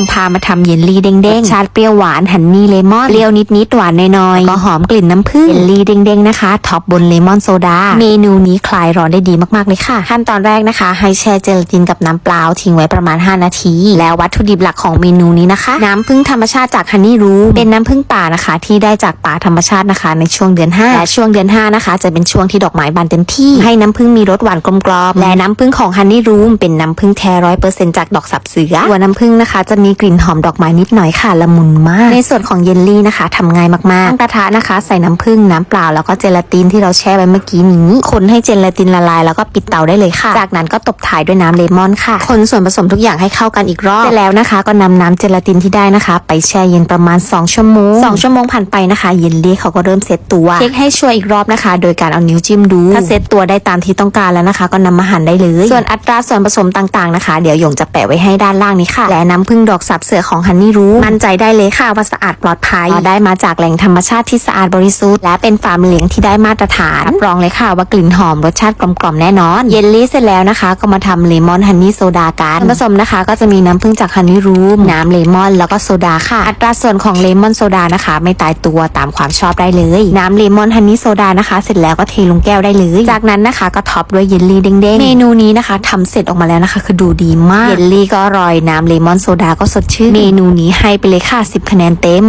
งพามาทำเยลลี่เด้งๆชาติเปรี้ยวหวานฮันนี่เลมอนเปรี้ยวนิดๆหวานน้อยๆก็หอมกลิ่นน้ำผึ้งเยลลี่เด้งๆนะคะท็อปบนเลมอนโซดาเมนูนี้คลายร้อนได้ดีมากๆเลยค่ะ ขั้นตอนแรกนะคะ ให้แช่เจลาตินกับน้ำเปล่าทิ้งไว้ประมาณ 5 นาที แล้ววัตถุดิบหลักของเมนูนี้นะคะ น้ำผึ้งธรรมชาติจากฮันนี่รูมเป็นน้ำผึ้งป่านะคะ ที่ได้จากป่าธรรมชาตินะคะ ในช่วงเดือน 5 และช่วงเดือน 5 นะคะ จะเป็นช่วงที่ดอกไม้บานเต็มที่ ให้น้ำผึ้งมีรสหวานกลมกล่อมและน้ำผึ้งของฮันนี่รูมเป็นน้ำผึ้งแท้ร้อยเปอร์เซ็นต์จากดอกสับเสือตัวน้ำผึ้งนะคะจะมีกลิ่นหอมดอกไม้นิดหน่อยค่ะละมุนมาก ในส่วนของเยลลี่นะคะทำง่ายมากๆตั้งกระทะนะคะ ใส่น้ำผึ้งน้ำเปล่าแล้วก็เจลาตินที่เราแช่ไว้เมื่อกี้นี้ คนให้เจลาตินละลายแล้วก็ปิดเตาได้เลยค่ะ จากนั้นก็ตบท้ายด้วยน้ำเลมอนค่ะ คนส่วนผสมทุกอย่างให้เข้ากันอีกรอบเสร็จแล้วนะคะ ก็นำน้ำเจลาตินที่ได้นะคะ ไปแช่เย็นประมาณ 2 ชั่วโมง 2 ชั่วโมงผ่านไปนะคะ เยลลี่เขาก็เริ่มเซตตัวเช็คให้ชัวร์อีกรอบนะคะ โดยการเอานิ้วจิ้มดูถ้าเซตตัวได้ตามที่ต้องการแล้วนะคะ ก็นำมาหั่นได้เลย ส่วนอัตราส่วนผสมต่างๆนะคะ เดี๋ยวหยงจะแปะไว้ให้ด้านล่างนี้ค่ะ และน้ำผึ้งดอกสับเสือของฮันนี่รู้ มั่นใจได้เลยค่ะว่าสะอาดปลอดภัยได้มาจากแหล่งธรรมชาติที่สะอาดบริสุทธิ์และเป็นฟาร์มเลี้ยงที่ได้มาตรฐานรับรองเลยค่ะว่ากลิ่นหอมรสชาติกลมๆแน่นอน เยลลี่เสร็จแล้วนะคะ ก็มาทำเลมอนฮันนี่โซดากันผสมนะคะ ก็จะมีน้ำผึ้งจากฮันนี่รูมน้ำเลมอนแล้วก็โซดาค่ะ อัตราส่วนของเลมอนโซดานะคะ ไม่ตายตัวตามความชอบได้เลย น้ำเลมอนฮันนี่โซดานะคะ เสร็จแล้วก็เทลงแก้วได้เลย จากนั้นนะคะก็ท็อปด้วยเยลลี่เด้งๆเมนูนี้นะคะทำเสร็จออกมาแล้วนะคะ คือดูดีมากเยลลี่ก็อร่อยน้ำเลมอนโซดาก็สดชื่น เมนูนี้ให้ไปเลยค่ะ 10 คะแนนเต็ม